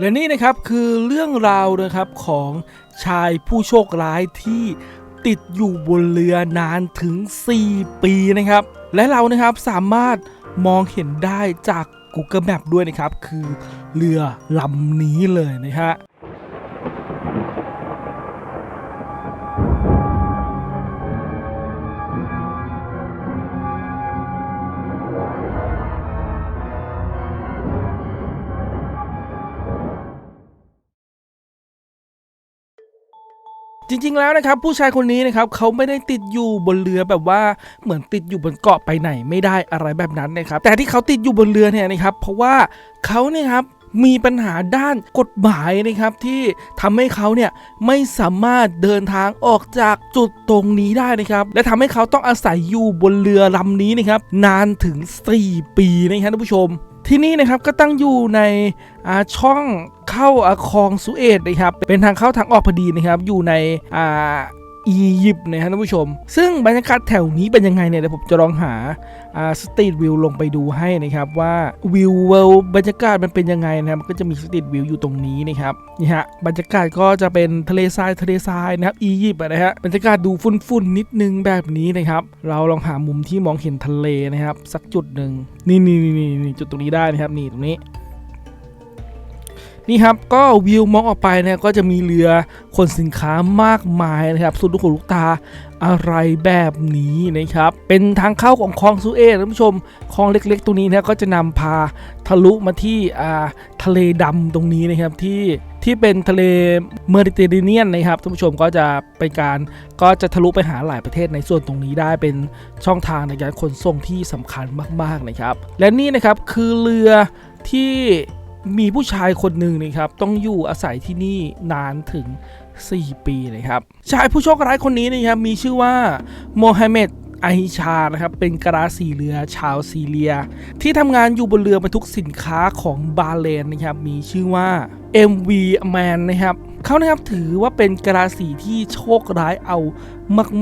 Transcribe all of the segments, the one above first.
และนี่นะครับคือเรื่องราวนะครับของชายผู้โชคร้ายที่ติดอยู่บนเรือนานถึง 4 ปีนะครับ และเรานะครับสามารถมองเห็นได้จาก Google Map ด้วยนะครับ คือเรือลำนี้เลยนะฮะ จริงๆแล้วนะครับผู้ชายคนนี้นะครับเขาไม่ได้ติดอยู่บนเรือแบบว่าเหมือนติดอยู่บนเกาะไปไหนไม่ได้อะไรแบบนั้นนะครับแต่ที่เขาติดอยู่บนเรือเนี่ยนะครับเพราะว่าเขาเนี่ยครับมีปัญหาด้านกฎหมายนะครับที่ทำให้เขาเนี่ยไม่สามารถเดินทางออกจากจุดตรงนี้ได้นะครับ และทำให้เขาต้องอาศัยอยู่บนเรือลำนี้นะครับนานถึง 4 ปีนะครับท่านผู้ชม ที่นี่นะครับก็ตั้งอยู่ในช่องเข้าอาคลองสุเอตนะครับเป็นทางเข้าทางออกพอดีนะครับอยู่ใน อียิปต์นะครับท่านผู้ชม ซึ่งบรรยากาศแถวนี้เป็นยังไงเนี่ยเดี๋ยวผมจะลองหาสตรีทวิวลงไปดูให้นะครับว่าวิวเวลบรรยากาศมันเป็นยังไงนะครับมันก็จะมีสตรีทวิวอยู่ตรงนี้นะครับนี่ฮะบรรยากาศก็จะเป็นทะเลทรายทะเลทรายนะครับอียิปต์นะฮะบรรยากาศดูฝุ่นๆนิดนึงแบบนี้นะครับ เราลองหามุมที่มองเห็นทะเลนะครับ สักจุดหนึ่งนี่นี่นี่นี่จุดตรงนี้ได้นะครับนี่ตรงนี้ นี่ครับก็วิวมองออกไปเนี่ยก็จะมีเรือขนสินค้ามากมายนะครับสุดลูกหูลูกตาอะไรแบบนี้นะครับเป็นทางเข้าของคลองสุเอตท่านผู้ชมคลองเล็กๆ ตรงนี้นะก็จะนำพาทะลุมาที่อ่าทะเลดำตรงนี้นะครับที่ที่เป็นทะเลเมดิเตอร์เรเนียนนะครับท่านผู้ชมก็จะเป็นการก็จะทะลุไปหาหลายประเทศในส่วนตรงนี้ได้เป็นช่องทางในการขนส่งที่สำคัญมากๆนะครับ และนี่นะครับคือเรือที่ มีผู้ชายคนหนึ่งนะครับต้องอยู่อาศัยที่นี่นานถึง 4 ปีนะครับชายผู้โชคร้ายคนนี้นะครับมีชื่อว่าโมฮัมเหม็ดไอชานะครับเป็นกราสีเรือชาวซีเรีย ที่ทำงานอยู่บนเรือบรรทุกสินค้าของบาเลนนะครับมีชื่อว่า MV Man นะครับ เขานะครับถือว่าเป็นกราสีที่โชคร้ายเอา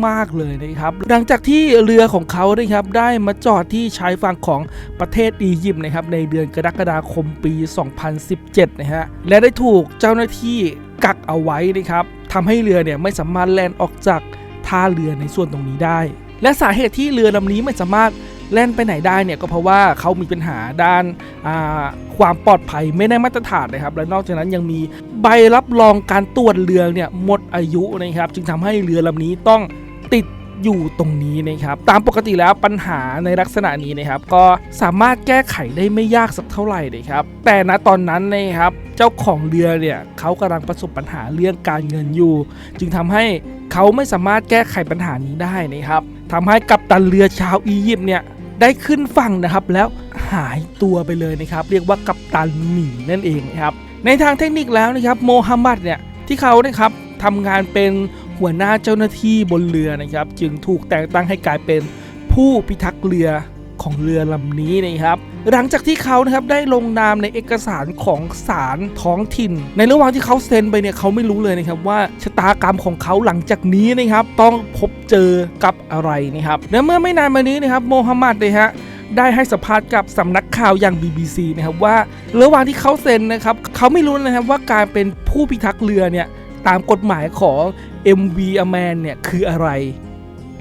มาก ๆ เลยนะครับ หลังจากที่เรือของเขานะครับได้มาจอดที่ชายฝั่งของประเทศอียิปต์นะครับในเดือนกรกฎาคมปี 2017 นะฮะ และได้ถูกเจ้าหน้าที่กักเอาไว้นะครับทำให้เรือเนี่ยไม่สามารถแล่นออกจากท่าเรือในส่วนตรงนี้ได้ และสาเหตุที่เรือลำนี้ไม่สามารถ แล่นไปไหนได้เนี่ยก็เพราะว่าเขามีปัญหาด้านาความปลอดภัยไม่ได้มาตรฐานนะครับ และนอกจากนั้นยังมีใบรับรองการตรวจเรือเนี่ยหมดอายุนะครับ จึงทำให้เรือลำนี้ต้องติดอยู่ตรงนี้นะครับตามปกติแล้วปัญหาในลักษณะนี้นะครับ ก็สามารถแก้ไขได้ไม่ยากสักเท่าไหร่นะครับ แต่ณตอนนั้นนะครับ เจ้าของเรือเนี่ยเขากำลังประสบปัญหาเรื่องการเงินอยู่ จึงทำให้เขาไม่สามารถแก้ไขปัญหานี้ได้นะครับทำให้กัปตันเรือชาวอียิปต์เนี่ย ได้ขึ้นฝั่งนะครับ แล้วหายตัวไปเลยนะครับ เรียกว่ากัปตันหนีนั่นเองนะครับ ในทางเทคนิคแล้วนะครับโมฮัมหมัดเนี่ยที่เขานะครับทำงานเป็นหัวหน้าเจ้าหน้าที่บนเรือนะครับ จึงถูกแต่งตั้งให้กลายเป็นผู้พิทักษ์เรือของเรือลำนี้นะครับ หลังจากที่เขานะครับได้ลงนามในเอกสารของศาลท้องถิ่น ในระหว่างที่เขาเซ็นไปเนี่ยเขาไม่รู้เลยนะครับว่าชะตากรรมของเขาหลังจากนี้นะครับต้องพบเจอกับอะไรนะครับและเมื่อไม่นานมานี้นะครับโมฮัมหมัดเนี่ยฮะได้ให้สัมภาษณ์กับสำนักข่าวอย่าง BBC นะครับว่าระหว่างที่เขาเซ็นนะครับเขาไม่รู้นะครับว่าการเป็นผู้พิทักษ์เรือเนี่ยตามกฎหมายของ MV a m a n เนี่ยคืออะไร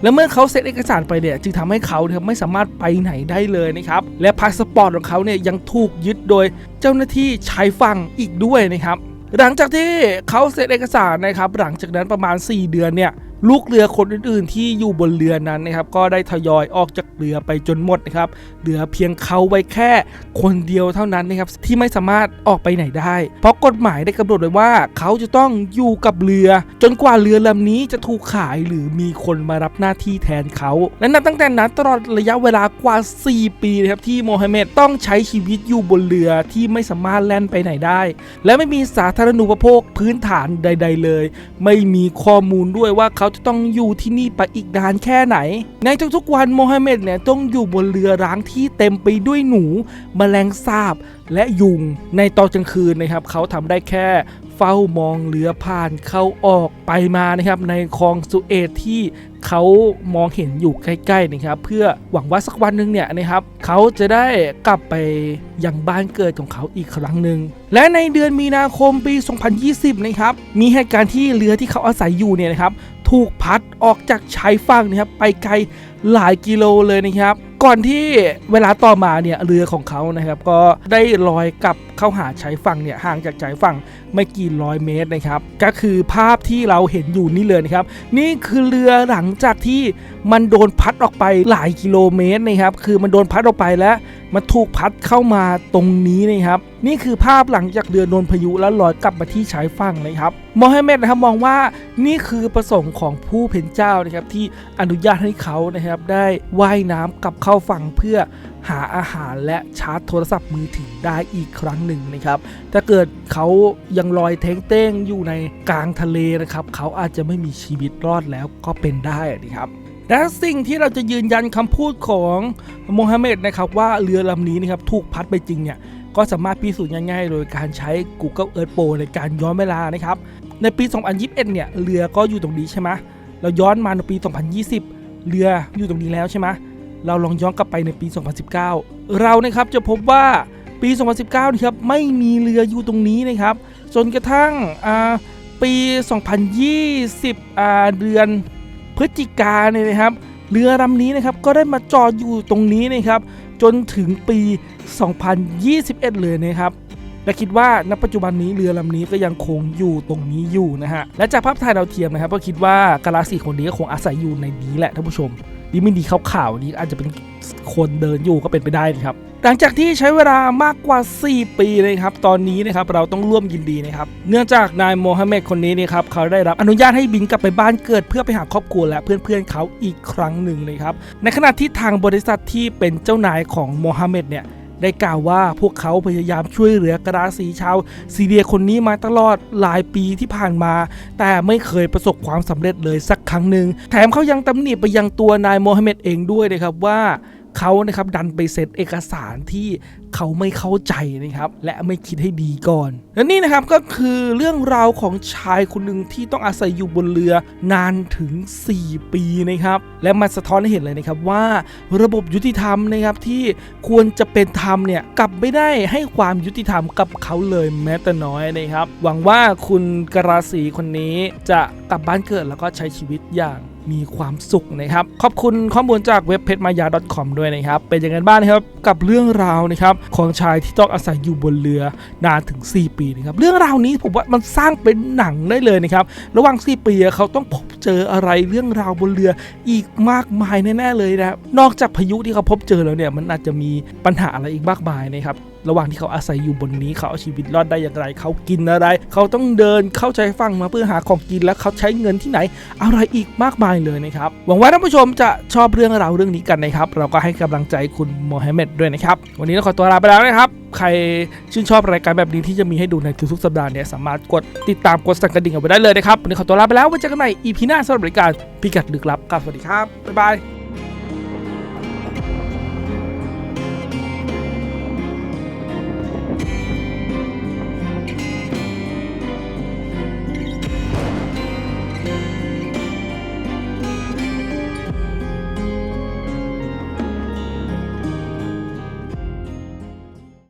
และเมื่อเขาเซ็นเอกสารไปเนี่ยจึงทำให้เขาเนี่ยไม่สามารถไปไหนได้เลยนะครับและพาสปอร์ตของเขาเนี่ยยังถูกยึดโดยเจ้าหน้าที่ชายฝั่งอีกด้วยนะครับหลังจากที่เขาเซ็นเอกสารนะครับหลังจากนั้นประมาณ 4 เดือนเนี่ยลูกเรือคนอื่นๆ ที่อยู่บนเรือนั้นนะครับก็ได้ทยอยออกจากเรือไปจนหมดนะครับ เหลือเพียงเขาไว้แค่คนเดียวเท่านั้นนะครับที่ไม่สามารถออกไปไหนได้ เพราะกฎหมายได้กำหนดไว้ว่า เขาจะต้องอยู่กับเรือ จนกว่าเรือลำนี้จะถูกขายหรือมีคนมารับหน้าที่แทนเขาและนับตั้งแต่นั้นตลอดระยะเวลากว่า 4 ปีนะครับที่โมฮัมเหม็ดต้องใช้ชีวิตอยู่บนเรือที่ไม่สามารถแล่นไปไหนได้ และไม่มีสาธารณูปโภคพื้นฐานใด ๆ เลย ไม่มีข้อมูลด้วยว่าเขาจะต้องอยู่ที่นี่ไปอีกนานแค่ไหน ในทุกๆวันโมฮัมเหม็ดเนี่ยต้องอยู่บนเรือร้างที่เต็มไปด้วยหนูแมลงสาบและยุง ในตอนกลางคืนนะครับเขาทำได้แค่เฝ้ามองเรือผ่านเข้าออกไปมานะครับ ในคลองสุเอตที่เขามองเห็นอยู่ใกล้ๆนะครับ เพื่อหวังว่าสักวันหนึ่งเนี่ยนะครับเขาจะได้กลับไปยังบ้านเกิดของเขาอีกครั้งหนึ่งและในเดือนมีนาคมปี 2020 นะครับ มีเหตุการณ์ที่เรือที่เขาอาศัยอยู่เนี่ยนะครับ ถูกพัดออกจากชายฝั่งนะครับ ไปไกลหลายกิโลเลยนะครับ ก่อนที่เวลาต่อมาเนี่ยเรือของเขานะครับ ก็ได้ลอยกลับเข้าหาชายฝั่งเนี่ยห่างจากชายฝั่งไม่กี่ร้อยเมตรนะครับ ก็คือภาพที่เราเห็นอยู่นี่เลยนะครับ นี่คือเรือหลังจากที่มันโดนพัดออกไปหลายกิโลเมตรนะครับ คือมันโดนพัดออกไปแล้ว มันถูกพัดเข้ามาตรงนี้นะครับ นี่คือภาพหลังจากเรือโดนพายุแล้วลอยกลับมาที่ชายฝั่งนะครับโมฮัมเหม็ดนะครับมองว่านี่คือประสงค์ของผู้เป็นเจ้านะครับที่อนุญาตให้เขานะครับได้ว่ายน้ำกลับเข้าฝั่งเพื่อหาอาหารและชาร์จโทรศัพท์มือถือได้อีกครั้งหนึ่งนะครับ ถ้าเกิดเขายังลอยเท้งเต้งอยู่ในกลางทะเลนะครับเขาอาจจะไม่มีชีวิตรอดแล้วก็เป็นได้นะครับและสิ่งที่เราจะยืนยันคำพูดของโมฮัมเหม็ดนะครับว่าเรือลำนี้นะครับถูกพัดไปจริงเนี่ยก็สามารถพิสูจน์ง่ายๆ โดยการใช้ Google Earth Pro ในการย้อนเวลานะครับ ในปี 2021 เนี่ย เรือก็อยู่ตรงนี้ใช่ไหมเราย้อนมาในปี 2020 เรืออยู่ตรงนี้แล้วใช่ไหมเราลองย้อนกลับไปในปี 2019 เรานะครับจะพบว่าปี 2019นะครับไม่มีเรืออยู่ตรงนี้นะครับ จนกระทั่งปี 2020 เดือนพฤศจิกาเนี่ยนะครับ เรือลำนี้นะครับก็ได้มาจอดอยู่ตรงนี้นะครับ จนถึงปี 2021 เลยนะครับ และคิดว่าณปัจจุบันนี้เรือลำนี้ก็ยังคงอยู่ตรงนี้อยู่นะฮะและจากภาพถ่ายดาวเทียมนะครับก็คิดว่ากาลาสีคนนี้ก็คงอาศัยอยู่ในนี้แหละท่านผู้ชมดีไม่ดีขาวๆนี้อาจจะเป็นคนเดินอยู่ก็เป็นไปได้นะครับหลังจากที่ใช้เวลามากกว่า 4 ปีเลยครับ ตอนนี้นะครับเราต้องร่วมยินดีนะครับ เนื่องจากนายโมฮัมเหม็ดคนนี้นี่ครับเขาได้รับอนุญาตให้บินกลับไปบ้านเกิด เพื่อไปหาครอบครัวและเพื่อนๆเขาอีกครั้งหนึ่งเลยครับ ในขณะที่ทางบริษัทที่เป็นเจ้านายของโมฮัมเหม็ดเนี่ย ได้กล่าวว่าพวกเขาพยายามช่วยเหลือกระดาสีชาวซีเรียคนนี้มาตลอดหลายปีที่ผ่านมา แต่ไม่เคยประสบความสำเร็จเลยสักครั้งหนึ่งแถมเขายังตำหนิไปยังตัวนายโมฮัมเหม็ดเองด้วยนะครับว่าเขานะครับดันไปเซ็นเอกสารที่ เขาไม่เข้าใจนะครับ และไม่คิดให้ดีก่อน และนี่นะครับก็คือเรื่องราวของชายคนหนึ่งที่ต้องอาศัยอยู่บนเรือนานถึง 4 ปีนะครับ และมันสะท้อนให้เห็นเลยนะครับว่าระบบยุติธรรมนะครับที่ควรจะเป็นธรรมเนี่ยกลับไม่ได้ให้ความยุติธรรมกับเขาเลยแม้แต่น้อยนะครับ หวังว่าคุณกราศีคนนี้จะกลับบ้านเกิดแล้วก็ใช้ชีวิตอย่างมีความสุขนะครับ ขอบคุณข้อมูลจากเว็บเพจมายา .com ด้วยนะครับ เป็นยังไงบ้างนะครับกับเรื่องราวนะครับของชายที่ต้องอาศัยอยู่บนเรือนานถึง 4 ปีนะครับเรื่องราวนี้ผมว่ามันสร้างเป็นหนังได้เลยนะครับระหว่าง 4 ปีเขาต้องพบเจออะไรเรื่องราวบนเรืออีกมากมายแน่ๆเลยนะนอกจากพายุที่เขาพบเจอแล้วเนี่ยมันอาจจะมีปัญหาอะไรอีกมากมายนะครับ ระหว่างที่เขาอาศัยอยู่บนนี้เขาเอาชีวิตรอดได้อย่างไร เขากินอะไร เขาต้องเดินเข้าใจฟังมาเพื่อหาของกินแล้วเขาใช้เงินที่ไหน อะไรอีกมากมายเลยนะครับ หวังว่าท่านผู้ชมจะชอบเรื่องราวเรื่องนี้กันนะครับ เราก็ให้กำลังใจคุณโมฮัมเหม็ดด้วยนะครับ วันนี้เราขอตัวลาไปแล้วนะครับ ใครชื่นชอบรายการแบบนี้ที่จะมีให้ดูในทุกๆสัปดาห์เนี่ยสามารถกดติดตามกดสั่นกระดิ่งเอาไว้ได้เลยนะครับวันนี้ขอตัวลาไปแล้วไว้เจอกันใหม่ EP หน้าสำหรับรายการพิกัดลึกลับกับสวัสดีครับบ๊ายบาย